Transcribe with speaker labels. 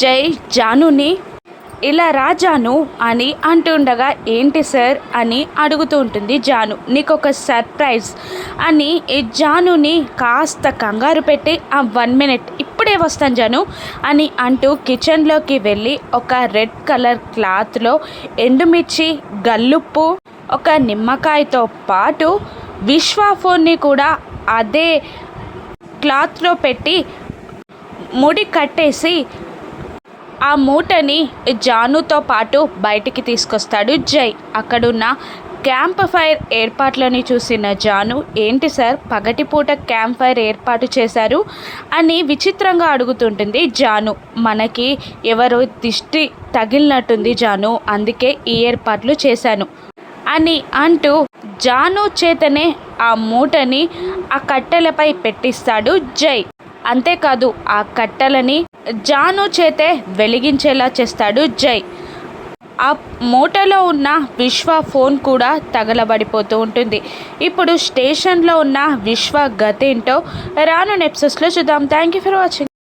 Speaker 1: జై జానుని. ఇలా రా జాను అని అంటుండగా ఏంటి సార్? అని అడుగుతూ ఉంటుంది జాను. నీకు ఒక సర్ప్రైజ్ అని ఈ జానుని కాస్త కంగారు పెట్టి ఆ వన్ మినిట్ ఇప్పుడే వస్తాను జాను అని అంటూ కిచెన్లోకి వెళ్ళి ఒక రెడ్ కలర్ క్లాత్లో ఎండుమిర్చి గల్లుప్పు ఒక నిమ్మకాయతో పాటు విశ్వ ఫోన్ని కూడా అదే క్లాత్లో పెట్టి ముడి కట్టేసి ఆ మూటని జానుతో పాటు బయటికి తీసుకొస్తాడు జై. అక్కడున్న క్యాంప్ ఫైర్ ఏర్పాట్లని చూసిన జాను ఏంటి సార్ పగటిపూట క్యాంప్ ఫైర్ ఏర్పాటు చేశారు? అని విచిత్రంగా అడుగుతుంటుంది జాను. మనకి ఎవరు దిష్టి తగిలినట్టుంది జాను అందుకే ఈ ఏర్పాట్లు చేశాను అని అంటూ జాను చేతనే ఆ మూటని ఆ కట్టెలపై పెట్టిస్తాడు జై. అంతేకాదు ఆ కట్టెలని జాను చేతే వెలిగించేలా చేస్తాడు జై. ఆ మూటలో ఉన్న విశ్వ ఫోన్ కూడా తగలబడిపోతూ ఉంటుంది. ఇప్పుడు స్టేషన్లో ఉన్న విశ్వ గతేంటో రాను నెప్సెస్లో చూద్దాం. Thank you for watching